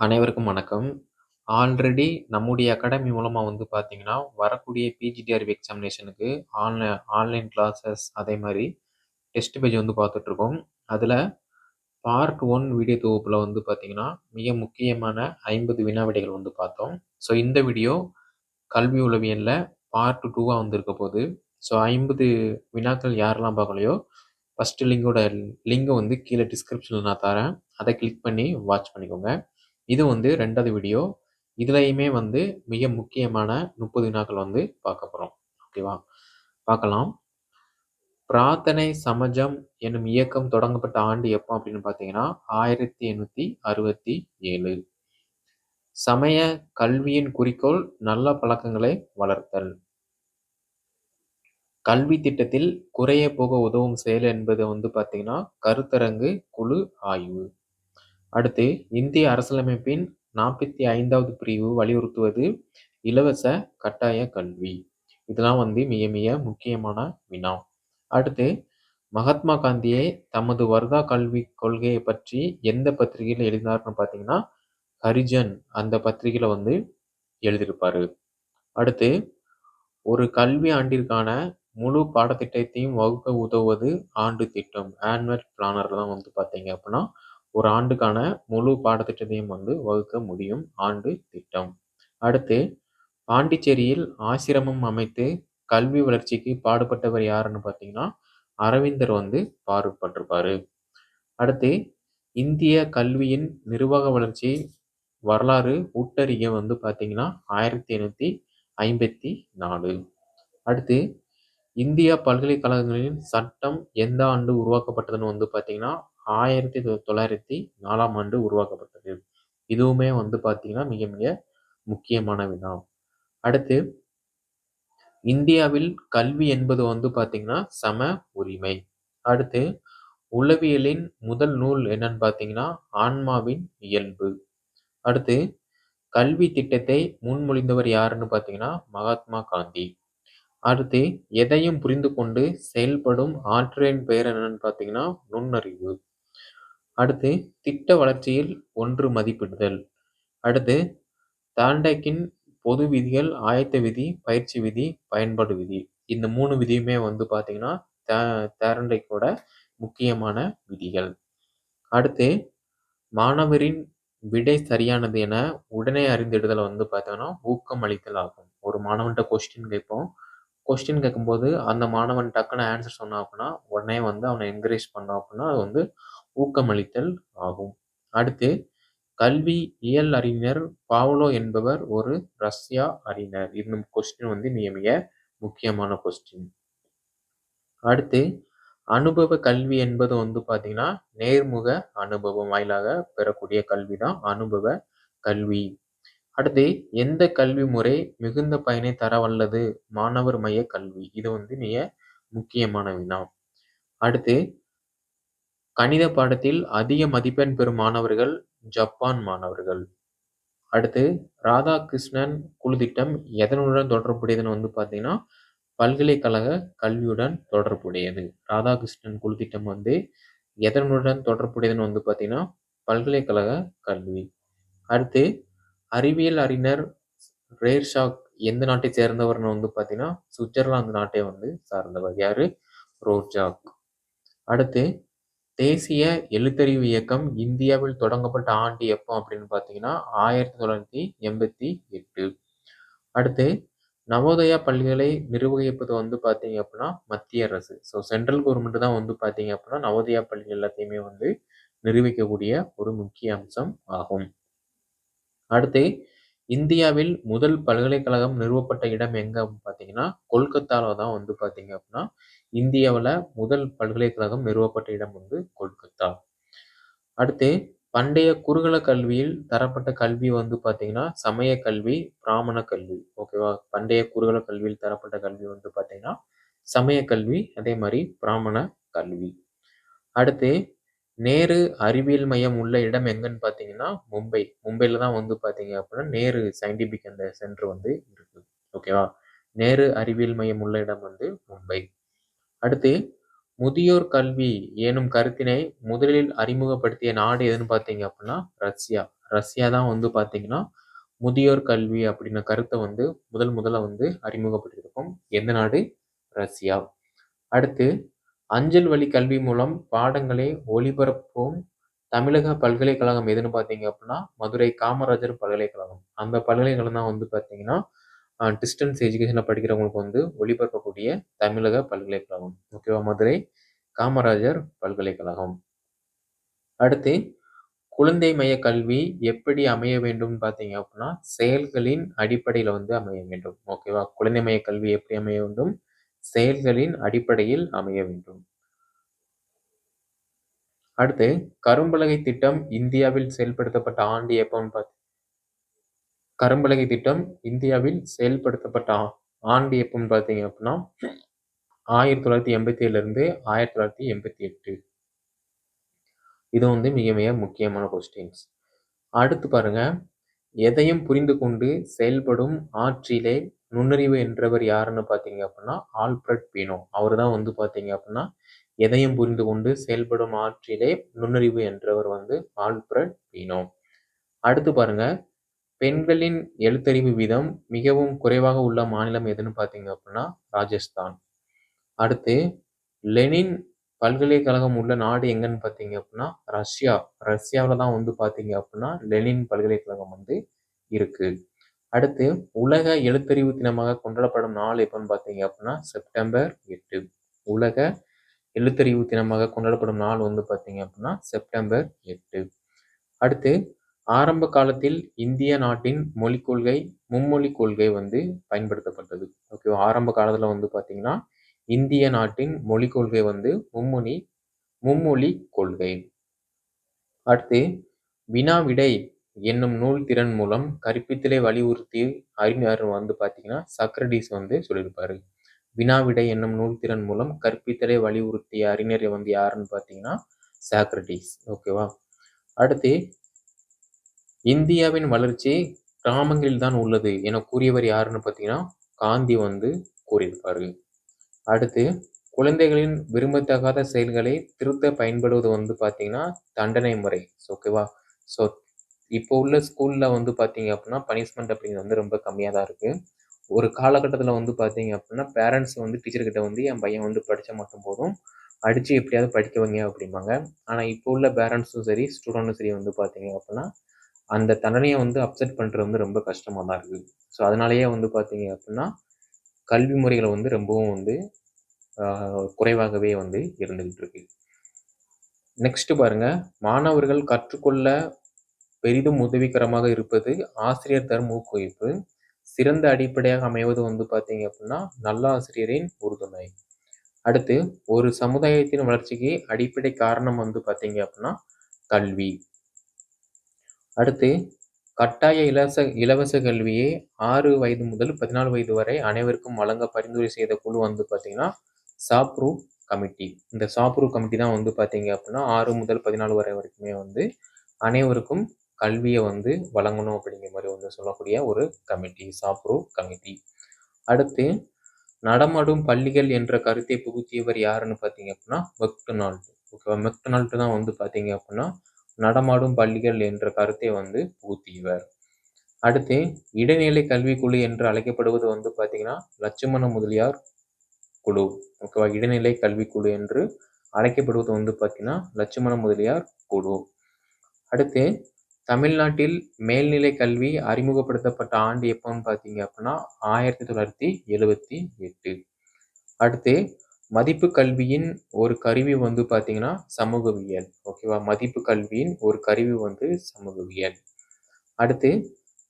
அனைவருக்கும் வணக்கம். ஆல்ரெடி நம்முடைய அகாடமி மூலமாக வந்து பார்த்தீங்கன்னா, வரக்கூடிய பிஜிடிஆர்பி எக்ஸாமினேஷனுக்கு ஆன்லைன் ஆன்லைன் கிளாஸஸ் அதே மாதிரி டெஸ்ட் பேஜ் வந்து பார்த்துட்ருக்கோம். அதில் பார்ட் ஒன் வீடியோ தொகுப்பில் வந்து பார்த்தீங்கன்னா, மிக முக்கியமான 50 வினா விடைகள் வந்து பார்த்தோம். ஸோ இந்த வீடியோ கல்வி உளவியலில் பார்ட் டூவாக வந்திருக்க போது. ஸோ 50 வினாக்கள் யாரெல்லாம் பார்க்கலையோ, ஃபஸ்ட்டு லிங்கோட லிங்கை வந்து கீழே டிஸ்கிரிப்ஷனில் நான் தரேன். அதை கிளிக் பண்ணி வாட்ச் பண்ணிக்கோங்க. இது வந்து ரெண்டாவது வீடியோ. இதுலையுமே வந்து மிக முக்கியமான 30 வினாக்கள் வந்து பார்க்க போகிறோம் ஓகேவா? பார்க்கலாம். பிரார்த்தனை சமஜம் எனும் இயக்கம் தொடங்கப்பட்ட ஆண்டு எப்போ அப்படின்னு பார்த்தீங்கன்னா, 1867. சமய கல்வியின் குறிக்கோள் நல்ல பழக்கங்களை வளர்த்தல். கல்வி திட்டத்தில் குறைய போக உதவும் செயல் என்பது வந்து பார்த்தீங்கன்னா, கருத்தரங்கு, குழு ஆய்வு. அடுத்து இந்திய அரசியலமைப்பின் 45வது பிரிவு வலியுறுத்துவது இலவச கட்டாய கல்வி. இதெல்லாம் வந்து மிக மிக முக்கியமான வினா. அடுத்து மகாத்மா காந்தியை தமது வர்தா கல்வி கொள்கையை பற்றி எந்த பத்திரிகையில் எழுதினார்னு பார்த்தீங்கன்னா, ஹரிஜன் அந்த பத்திரிகையில் வந்து எழுதியிருப்பார் அடுத்து ஒரு கல்வி ஆண்டிற்கான முழு பாடத்திட்டத்தையும் வகுக்க உதவுவது ஆண்டு திட்டம். ஆனுவல் பிளானர் தான் வந்து பார்த்தீங்க அப்படின்னா, ஒரு ஆண்டுக்கான முழு பாடத்திட்டத்தையும் வந்து வகுக்க முடியும் ஆண்டு திட்டம். அடுத்து பாண்டிச்சேரியில் ஆசிரமம் அமைத்து கல்வி வளர்ச்சிக்கு பாடுபட்டவர் யாருன்னு பார்த்தீங்கன்னா, அரவிந்தர் வந்து பாடுபட்டிருப்பாரு. அடுத்து இந்திய கல்வியின் நிர்வாக வளர்ச்சி வரலாறு ஊட்டறிகை வந்து பார்த்தீங்கன்னா, 1854. அடுத்து இந்தியா பல்கலைக்கழகங்களின் சட்டம் எந்த ஆண்டு உருவாக்கப்பட்டதுன்னு வந்து பார்த்தீங்கன்னா, 1904ஆம் ஆண்டு உருவாக்கப்பட்டது. இதுவுமே வந்து பார்த்தீங்கன்னா, மிக மிக முக்கியமான வினா. அடுத்து இந்தியாவில் கல்வி என்பது வந்து பார்த்தீங்கன்னா, சம உரிமை. அடுத்து உளவியலின் முதல் நூல் என்னன்னு பார்த்தீங்கன்னா, ஆன்மாவின் இயல்பு. அடுத்து கல்வி திட்டத்தை முன்மொழிந்தவர் யாருன்னு பார்த்தீங்கன்னா, மகாத்மா காந்தி. அடுத்து எதையும் புரிந்து கொண்டு செயல்படும் ஆற்றலின் பெயர் என்னன்னு பார்த்தீங்கன்னா, நுண்ணறிவு. அடுத்து திட்ட வளர்ச்சியில் ஒன்று மதிப்பிடுதல். அடுத்து தாண்டக்கின் பொது விதிகள், ஆயத்த விதி, பயிற்சி விதி, பயன்பாடு விதி. இந்த மூணு விதியுமே வந்து பார்த்தீங்கன்னா, தே தேரண்டைக்கோட முக்கியமான விதிகள். அடுத்து மாணவரின் விடை சரியானது என உடனே அறிந்திடுதல் வந்து பார்த்தோன்னா ஊக்கம் அளித்தல் ஆகும். ஒரு மாணவன்கிட்ட கொஸ்டின் கேட்போம். கொஸ்டின் கேட்கும்போது அந்த மாணவன் டக்குன்னு ஆன்சர் சொன்னான் அப்படின்னா, உடனே வந்து அவனை என்கரேஜ் பண்ணோம் அப்படின்னா, அது வந்து ஊக்கமளித்தல் ஆகும். அடுத்து கல்வி இயல் அறிஞர் பாவ்லோ என்பவர் ஒரு ரஷ்யா அறிஞர். இன்னும் கொஸ்டின் வந்து மிக மிக முக்கியமான கொஸ்டின். அடுத்து அனுபவ கல்வி என்பது வந்து பார்த்தீங்கன்னா, நேர்முக அனுபவம் வாயிலாக பெறக்கூடிய கல்வி தான் அனுபவ கல்வி. அடுத்து எந்த கல்வி முறை மிகுந்த பயனை தர வல்லது? மாணவர் மைய கல்வி. இது வந்து மிக முக்கியமான வினா. அடுத்து கணித பாடத்தில் அதிக மதிப்பெண் பெறும் மாணவர்கள் ஜப்பான் மாணவர்கள். அடுத்து ராதாகிருஷ்ணன் குழு திட்டம் எதனுடன் தொடர்புடையதுன்னு வந்து பார்த்தீங்கன்னா, பல்கலைக்கழக கல்வியுடன் தொடர்புடையது. ராதாகிருஷ்ணன் குழு திட்டம் வந்து எதனுடன் தொடர்புடையதுன்னு வந்து பார்த்தீங்கன்னா, பல்கலைக்கழக கல்வி. அடுத்து அறிவியல் அறிஞர் ரேர்ஷாக் எந்த நாட்டைச் சேர்ந்தவர்ன்னு வந்து பார்த்தீங்கன்னா, சுவிட்சர்லாந்து நாட்டை வந்து சார்ந்தவர். யாரு? ரோர்ஜாக். அடுத்து தேசிய எழுத்தறிவு இயக்கம் இந்தியாவில் தொடங்கப்பட்ட ஆண்டு எப்போ அப்படின்னு பார்த்தீங்கன்னா, 1988. அடுத்து நவோதயா பள்ளிகளை நிர்வகிப்பது வந்து பார்த்தீங்க அப்படின்னா, மத்திய அரசு. ஸோ சென்ட்ரல் கவர்மெண்ட் தான் வந்து பார்த்தீங்க அப்படின்னா, நவோதயா பள்ளிகள் எல்லாத்தையுமே வந்து நிர்வகிக்கக்கூடிய ஒரு முக்கிய அம்சம் ஆகும். அடுத்து இந்தியாவில் முதல் பல்கலைக்கழகம் நிறுவப்பட்ட இடம் எங்க அப்படின்னு பார்த்தீங்கன்னா, கொல்கத்தால தான் வந்து பார்த்தீங்க அப்படின்னா, இந்தியாவில் முதல் பல்கலைக்கழகம் நிறுவப்பட்ட இடம் வந்து கொல்கத்தா. அடுத்து பண்டைய குறுகல கல்வியில் தரப்பட்ட கல்வி வந்து பார்த்தீங்கன்னா, சமய கல்வி, பிராமண கல்வி. ஓகேவா? பண்டைய குறுகல கல்வியில் தரப்பட்ட கல்வி வந்து பார்த்தீங்கன்னா, சமய கல்வி, அதே மாதிரி பிராமண கல்வி. அடுத்து நேரு அறிவியல் மையம் உள்ள இடம் எங்கன்னு பார்த்தீங்கன்னா, மும்பை. மும்பையில் தான் வந்து பார்த்தீங்க அப்படின்னா, நேரு சயின்டிஃபிக் அந்த சென்டர் வந்து இருக்கு. ஓகேவா? நேரு அறிவியல் மையம் உள்ள இடம் வந்து மும்பை. அடுத்து முதியோர் கல்வி எனும் கருத்தினை முதலில் அறிமுகப்படுத்திய நாடு எதுன்னு பார்த்தீங்க அப்படின்னா, ரஷ்யா. ரஷ்யா தான் வந்து பார்த்தீங்கன்னா முதியோர் கல்வி அப்படின்ன கருத்தை வந்து முதல் முதல்ல வந்து அறிமுகப்படுத்தியிருக்கும் எந்த நாடு ரஷ்யா அடுத்து அஞ்சல் வழி கல்வி மூலம் பாடங்களை ஒளிபரப்பும் தமிழக பல்கலைக்கழகம் எதுன்னு பார்த்தீங்க அப்படின்னா மதுரை காமராஜர் பல்கலைக்கழகம். அந்த பல்கலைக்கழகம் தான் வந்து பார்த்தீங்கன்னா டிஸ்டன்ஸ் எஜுகேஷனில் படிக்கிறவங்களுக்கு வந்து ஒளிபரப்பக்கூடிய தமிழக பல்கலைக்கழகம். ஓகேவா? மதுரை காமராஜர் பல்கலைக்கழகம். அடுத்து குழந்தை மைய கல்வி எப்படி அமைய வேண்டும் பார்த்தீங்க அப்படின்னா செயல்களின் அடிப்படையில் வந்து அமைய வேண்டும். ஓகேவா? குழந்தை மைய கல்வி எப்படி அமைய வேண்டும்? செயல்களின் அடிப்படையில் அமைய வேண்டும். அடுத்து கரும்பலகை திட்டம் இந்தியாவில் செயல்படுத்தப்பட்ட ஆண்டு எப்போன்னு பார்த்து கரும்பலகை திட்டம் இந்தியாவில் செயல்படுத்தப்பட்ட ஆண்டு எப்போன்னு பார்த்தீங்க அப்படின்னா ஆயிரத்தி தொள்ளாயிரத்தி எண்பத்தி ஏழுலேருந்து ஆயிரத்தி தொள்ளாயிரத்தி எண்பத்தி எட்டு இது வந்து மிக மிக முக்கியமான கொஸ்டின்ஸ் அடுத்து பாருங்க எதையும் புரிந்து கொண்டு செயல்படும் ஆற்றிலே நுண்ணறிவு என்றவர் யாருன்னு பார்த்தீங்க அப்படின்னா ஆல்ஃபிரட் பீனோ. அவர் தான் வந்து பார்த்தீங்க அப்படின்னா எதையும் புரிந்து கொண்டு செயல்படும் ஆற்றிலே நுண்ணறிவு என்றவர் வந்து ஆல்ஃபிரட் பீனோ. அடுத்து பாருங்க பெண்களின் எழுத்தறிவு வீதம் மிகவும் குறைவாக உள்ள மாநிலம் எதுன்னு பார்த்தீங்க அப்படின்னா ராஜஸ்தான். அடுத்து லெனின் பல்கலைக்கழகம் உள்ள நாடு எங்கன்னு பார்த்தீங்க அப்படின்னா ரஷ்யா. ரஷ்யாவில் தான் வந்து பார்த்தீங்க அப்படின்னா லெனின் பல்கலைக்கழகம் வந்து இருக்குது அடுத்து உலக எழுத்தறிவு தினமாக கொண்டாடப்படும் நாள் எப்போன்னு பார்த்தீங்க அப்படின்னா செப்டம்பர் எட்டு. உலக எழுத்தறிவு தினமாக கொண்டாடப்படும் நாள் வந்து பார்த்தீங்க அப்படின்னா செப்டம்பர் எட்டு. அடுத்து ஆரம்ப காலத்தில் இந்திய நாட்டின் மொழிக் கொள்கை மும்மொழி கொள்கை வந்து பயன்படுத்தப்பட்டது. ஓகே ஆரம்ப காலத்தில் வந்து பார்த்தீங்கன்னா இந்திய நாட்டின் மொழிக் கொள்கை வந்து மும்மொழி மும்மொழி கொள்கை. அடுத்து வினா விடை என்னும் நூல் திறன் மூலம் கற்பித்தலை வலியுறுத்தி அறிஞர் வந்து பார்த்தீங்கன்னா சக்ரடீஸ் வந்து சொல்லியிருப்பாரு. வினாவிடை என்னும் நூல் திறன் மூலம் கற்பித்தலை வலியுறுத்திய அறிஞர் வந்து யாருன்னு பார்த்தீங்கன்னா சாக்ரட்டிஸ் ஓகேவா? அடுத்து இந்தியாவின் வளர்ச்சி கிராமங்களில் தான் உள்ளது என கூறியவர் யாருன்னு பார்த்தீங்கன்னா காந்தி வந்து கூறியிருப்பாரு. அடுத்து குழந்தைகளின் விரும்பத்தகாத செயல்களை திருத்த பயன்படுவது வந்து பார்த்தீங்கன்னா தண்டனை முறை. ஓகேவா? ஸோ இப்போ உள்ள ஸ்கூலில் வந்து பார்த்தீங்க அப்படின்னா பனிஷ்மெண்ட் அப்படிங்கிறது வந்து ரொம்ப கம்மியாக தான் இருக்குது ஒரு காலகட்டத்தில் வந்து பார்த்தீங்க அப்படின்னா பேரண்ட்ஸ் வந்து டீச்சர்கிட்ட வந்து என் பையன் வந்து படித்த மட்டும் போதும். அடித்து எப்படியாவது படிக்க வைங்க அப்படிம்பாங்க. ஆனால் இப்போ உள்ள பேரண்ட்ஸும் சரி ஸ்டூடெண்ட்டும் சரி வந்து பார்த்தீங்க அப்படின்னா அந்த தண்டனையை வந்து அப்செட் பண்ணுறது வந்து ரொம்ப கஷ்டமாக தான் இருக்குது ஸோ அதனாலேயே வந்து பார்த்தீங்க அப்படின்னா கல்வி முறைகளை வந்து ரொம்பவும் வந்து குறைவாகவே வந்து இருந்துகிட்டு இருக்கு. நெக்ஸ்ட் பாருங்க. மாணவர்கள் கற்றுக்கொள்ள பெரிதும் உதவிகரமாக இருப்பது ஆசிரியர் தரும் ஊக்குவிப்பு சிறந்த அடிப்படையாக அமைவது வந்து பார்த்தீங்க அப்படின்னா நல்ல ஆசிரியரின் உறுதுணை. அடுத்து ஒரு சமுதாயத்தின் வளர்ச்சிக்கு அடிப்படை காரணம் வந்து பார்த்தீங்க அப்படின்னா கல்வி. அடுத்து கட்டாய இலவச இலவச கல்வியை ஆறு வயது முதல் பதினாலு வயது வரை அனைவருக்கும் வழங்க பரிந்துரை செய்த குழு வந்து பார்த்தீங்கன்னா சாப்ரூ கமிட்டி. இந்த சாப்ரூ கமிட்டி தான் வந்து பார்த்தீங்க அப்படின்னா ஆறு முதல் பதினாலு வரை வரைக்குமே வந்து அனைவருக்கும் கல்வியை வந்து வழங்கணும் அப்படிங்கிற மாதிரி வந்து சொல்லக்கூடிய ஒரு கமிட்டி சாப்ரூ கமிட்டி அடுத்து நடமாடும் பள்ளிகள் என்ற கருத்தை புகுத்தியவர் யாருன்னு பார்த்தீங்க அப்படின்னா மெக்டொனால்டு. ஓகேவா? மெக்டொனால்டு தான் வந்து பார்த்தீங்க அப்படின்னா நடமாடும் பள்ளிகள் என்ற கருத்தை வந்து புகுத்தியவர். அடுத்து இடைநிலை கல்விக்குழு என்று அழைக்கப்படுவது வந்து பார்த்தீங்கன்னா லட்சுமண முதலியார் குழு. ஓகேவா? இடைநிலை கல்விக்குழு என்று அழைக்கப்படுவது வந்து பார்த்தீங்கன்னா லட்சுமண முதலியார் குழு. அடுத்து தமிழ்நாட்டில் மேல்நிலை கல்வி அறிமுகப்படுத்தப்பட்ட ஆண்டு எப்போன்னு பார்த்தீங்க அப்படின்னா ஆயிரத்தி தொள்ளாயிரத்தி எழுபத்தி எட்டு. அடுத்து மதிப்பு கல்வியின் ஒரு கருவி வந்து பார்த்தீங்கன்னா சமூகவியல். ஓகேவா மதிப்பு கல்வியின் ஒரு கருவி வந்து சமூகவியல். அடுத்து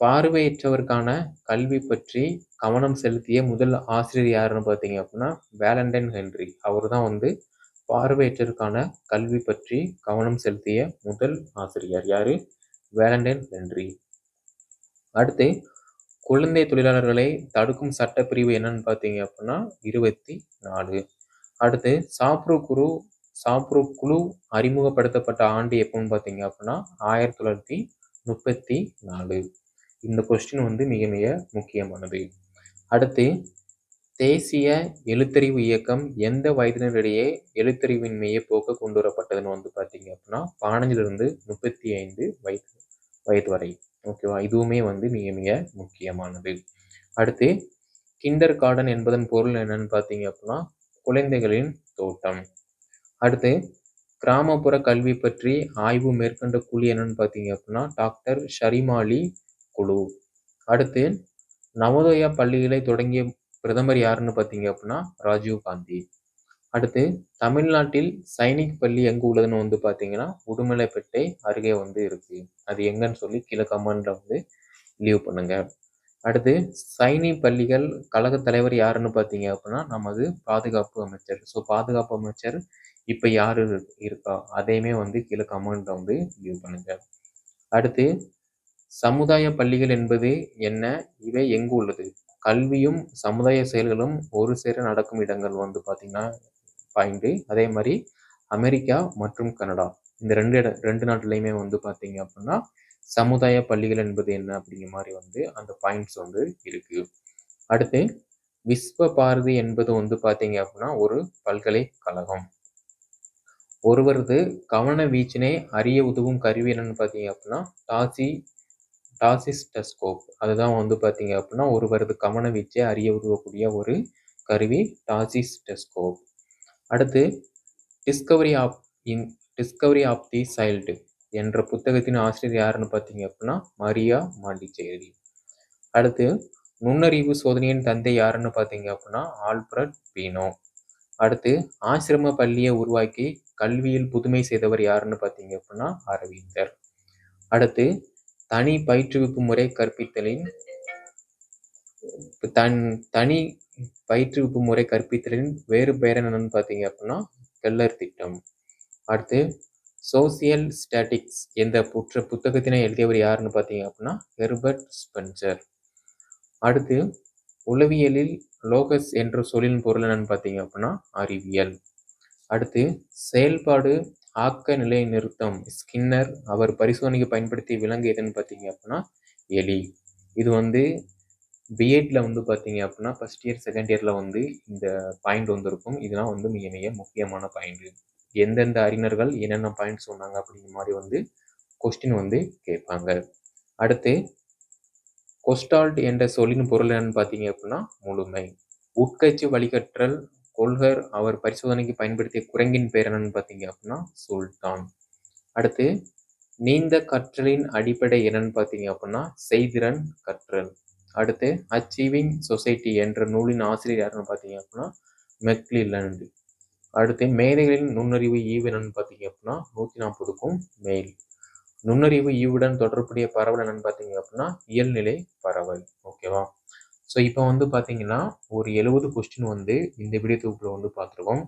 பார்வையற்றவருக்கான கல்வி பற்றி கவனம் செலுத்திய முதல் ஆசிரியர் யாருன்னு பார்த்தீங்க அப்படின்னா வேலண்டைன் ஹென்றி. அவர் தான் வந்து பார்வையற்றவருக்கான கல்வி பற்றி கவனம் செலுத்திய முதல் ஆசிரியர். யாரு? வேலண்டைன் நன்றி. அடுத்து குழந்தை தொழிலாளர்களை தடுக்கும் சட்டப்பிரிவு என்னன்னு பார்த்தீங்க அப்படின்னா இருபத்தி நாலு அடுத்து சாப்ரு குரு சாப்ரு குழு அறிமுகப்படுத்தப்பட்ட ஆண்டு எப்போன்னு பார்த்தீங்க அப்படின்னா ஆயிரத்தி தொள்ளாயிரத்தி முப்பத்தி நாலு. இந்த கொஸ்டின் வந்து மிக மிக முக்கியமானது. அடுத்து தேசிய எழுத்தறிவு இயக்கம் எந்த வயதினரிடையே எழுத்தறிவின்மையை போக்க கொண்டு வரப்பட்டதுன்னு வந்து பார்த்தீங்க அப்படின்னா பதினஞ்சிலிருந்து முப்பத்தி ஐந்து வயது வயது வரை. ஓகேவா இதுவுமே வந்து மிக மிக முக்கியமானது. அடுத்து கிண்டர் கார்டன் என்பதன் பொருள் என்னன்னு பார்த்தீங்க அப்படின்னா குழந்தைகளின் தோட்டம். அடுத்து கிராமப்புற கல்வி பற்றி ஆய்வு மேற்கொண்ட குழு என்னன்னு பார்த்தீங்க அப்படின்னா டாக்டர் ஷரிமாலி குழு. அடுத்து நவோதயா பள்ளிகளை தொடங்கிய பிரதமர் யாருன்னு பார்த்தீங்க அப்படின்னா ராஜீவ் காந்தி. அடுத்து தமிழ்நாட்டில் சைனிக் பள்ளி எங்கே உள்ளதுன்னு வந்து பார்த்தீங்கன்னா உடுமலைப்பேட்டை அருகே வந்து இருக்கு. அது எங்கன்னு சொல்லி கீழே கமெண்ட்ல வந்து லீவ் பண்ணுங்க. அடுத்து சைனி பள்ளிகள் கழக தலைவர் யாருன்னு பார்த்தீங்க அப்படின்னா நமது பாதுகாப்பு அமைச்சர். ஸோ பாதுகாப்பு அமைச்சர் இப்போ யார் இருக்கா? அதையுமே வந்து கீழே கமெண்ட்ல வந்து லீவ் பண்ணுங்க. அடுத்து சமுதாய பள்ளிகள் என்பது என்ன? இவை எங்கு உள்ளது? கல்வியும் சமுதாய செயல்களும் ஒரு சேர நடக்கும் இடங்கள் வந்து பார்த்தீங்கன்னா பாயிண்ட்டு அதே மாதிரி அமெரிக்கா மற்றும் கனடா. இந்த ரெண்டு இட ரெண்டு நாட்டுலையுமே வந்து பார்த்தீங்க அப்படின்னா சமுதாய பள்ளிகள் என்பது என்ன அப்படிங்கிற மாதிரி வந்து அந்த பாயிண்ட்ஸ் வந்து இருக்குது அடுத்து விஸ்வ பாரதி என்பது வந்து பார்த்தீங்க அப்படின்னா ஒரு பல்கலைக்கழகம். ஒருவரது கவன வீச்சினை அறிய உதவும் கருவி என்னன்னு பார்த்தீங்க அப்படின்னா டாசி டாசிஸ்டஸ்கோப். அதுதான் வந்து பார்த்தீங்க அப்படின்னா ஒருவரது கவன வீச்சை அறிய உதவக்கூடிய ஒரு கருவி டாசிஸ்டஸ்கோப். அடுத்து discovery of in discovery of the child என்ற புத்தகத்தின் ஆசிரியர் யாருன்னு பார்த்தீங்க அப்படின்னா மரியா மாண்டிச்சேரி. அடுத்து நுண்ணறிவு சோதனையின் தந்தை யாருன்னு பார்த்தீங்க அப்படின்னா ஆல்பர்ட் பீனோ. அடுத்து ஆசிரம பள்ளியை உருவாக்கி கல்வியில் புதுமை செய்தவர் யாருன்னு பார்த்தீங்க அப்படின்னா அரவிந்தர். அடுத்து தனி பயிற்றுவிப்பு முறை கற்பித்தலின் தன் தனி பயிற்றுவிப்பு முறை கற்பித்தலின் வேறு பெயர் என்னன்னு பார்த்தீங்க அப்படின்னா கெல்லர் திட்டம். அடுத்து சோசியல் ஸ்டாட்டிக்ஸ் என்ற புற்ற புத்தகத்தினை எழுதியவர் யாருன்னு பார்த்தீங்க அப்படின்னா ஹெர்பர்ட் ஸ்பென்சர். அடுத்து உளவியலில் லோகஸ் என்ற சொல்லின் பொருள் என்னன்னு பார்த்தீங்க அப்படின்னா அறிவியல். அடுத்து செயல்பாடு ஆக்க நிலை நிறுத்தம் ஸ்கின்னர் அவர் பரிசோதனைக்கு பயன்படுத்திய விலங்கு எதுன்னு பார்த்தீங்க அப்படின்னா எலி. இது வந்து பிஎட்ல வந்து பார்த்தீங்க அப்படின்னா ஃபஸ்ட் இயர் செகண்ட் இயரில் வந்து இந்த பாயிண்ட் வந்திருக்கும். இதெல்லாம் வந்து மிக மிக முக்கியமான பாயிண்ட். எந்தெந்த அறிஞர்கள் என்னென்ன பாயிண்ட் சொன்னாங்க அப்படிங்கிற மாதிரி வந்து கொஸ்டின் வந்து கேட்பாங்க. அடுத்து கொஸ்டால்ட் என்ற சொல்லின் பொருள் என்னன்னு பார்த்தீங்க அப்படின்னா முழுமை. உட்கட்சி வழிகற்றல் கொள்கர் அவர் பரிசோதனைக்கு பயன்படுத்திய குரங்கின் பெயர் என்னன்னு பார்த்தீங்க அப்படின்னா சுல்தான். அடுத்து நீந்த கற்றலின் அடிப்படை என்னன்னு பார்த்தீங்க அப்படின்னா செய்திறன் கற்றல். அடுத்து அச்சீவிங் சொசைட்டி என்ற நூலின் ஆசிரியர் யாருன்னு பார்த்தீங்க அப்படின்னா மெக்லிலண்ட். அடுத்து மேதைகளின் நுண்ணறிவு ஈவு என்னன்னு பார்த்தீங்க அப்படின்னா நூற்றி நாற்பதுக்கும் மேல். நுண்ணறிவு ஈவுடன் தொடர்புடைய பரவல் என்னன்னு பார்த்தீங்க அப்படின்னா இயல்நிலை பரவல். ஓகேவா? ஸோ இப்போ வந்து பார்த்தீங்கன்னா ஒரு எழுபது கொஸ்டின் வந்து இந்த வீடியோ தொகுப்பில் வந்து பார்த்துருக்கோம்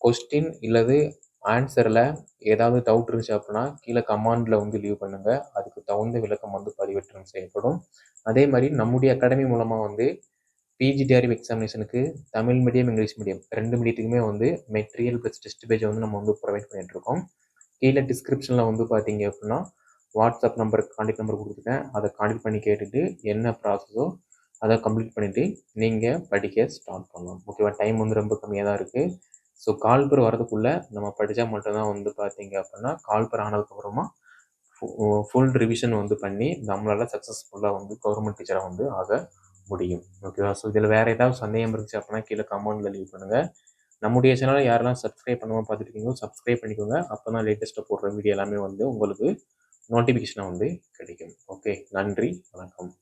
கொஸ்டின் இல்லது ஆன்சரில் ஏதாவது டவுட் இருந்துச்சு அப்படின்னா கீழே கமாண்டில் வந்து லீவ் பண்ணுங்கள் அதுக்கு தகுந்த விளக்கம் வந்து பதிவேற்றம் செய்யப்படும். அதே மாதிரி நம்முடைய அகாடமி மூலமாக வந்து பிஜி டிஆர்எம் எக்ஸாமினேஷனுக்கு தமிழ் மீடியம் இங்கிலீஷ் மீடியம் ரெண்டு மீடியத்துக்குமே வந்து மெட்டீரியல் ப்ளஸ் டெஸ்ட் பேஜ் வந்து நம்ம வந்து ப்ரொவைட் பண்ணிகிட்ருக்கோம் கீழே டிஸ்கிரிப்ஷனில் வந்து பார்த்தீங்க அப்படின்னா வாட்ஸ்அப் நம்பருக்கு கான்டாக்ட் நம்பர் கொடுத்துருக்கேன் அதை கான்டாக்ட் பண்ணி கேட்டுட்டு என்ன ப்ராசஸோ அதை கம்ப்ளீட் பண்ணிவிட்டு நீங்கள் படிக்க ஸ்டார்ட் பண்ணலாம். ஓகேவா டைம் வந்து ரொம்ப கம்மியாக தான் இருக்குது ஸோ கால்பர் வரதுக்குள்ளே நம்ம படித்தா மட்டும்தான் வந்து பார்த்தீங்க அப்படின்னா கால்பர் ஆனதுக்கப்புறமா ஃபுல் ரிவிஷன் வந்து பண்ணி நம்மளால் சக்ஸஸ்ஃபுல்லாக வந்து கவர்மெண்ட் டீச்சராக வந்து ஆக முடியும். ஓகேவா ஸோ இதில் வேறு ஏதாவது சந்தேகம் இருந்துச்சு அப்படின்னா கீழே கமெண்ட்டில் லீவ் பண்ணுங்கள் நம்முடைய சேனலை யாரெல்லாம் சப்ஸ்கிரைப் பண்ணாமல் பார்த்துருக்கீங்களோ சப்ஸ்கிரைப் பண்ணிக்கோங்க. அப்போ தான் லேட்டஸ்ட்டாக போடுற வீடியோ எல்லாமே வந்து உங்களுக்கு நோட்டிஃபிகேஷனாக வந்து கிடைக்கும். ஓகே நன்றி. வணக்கம்.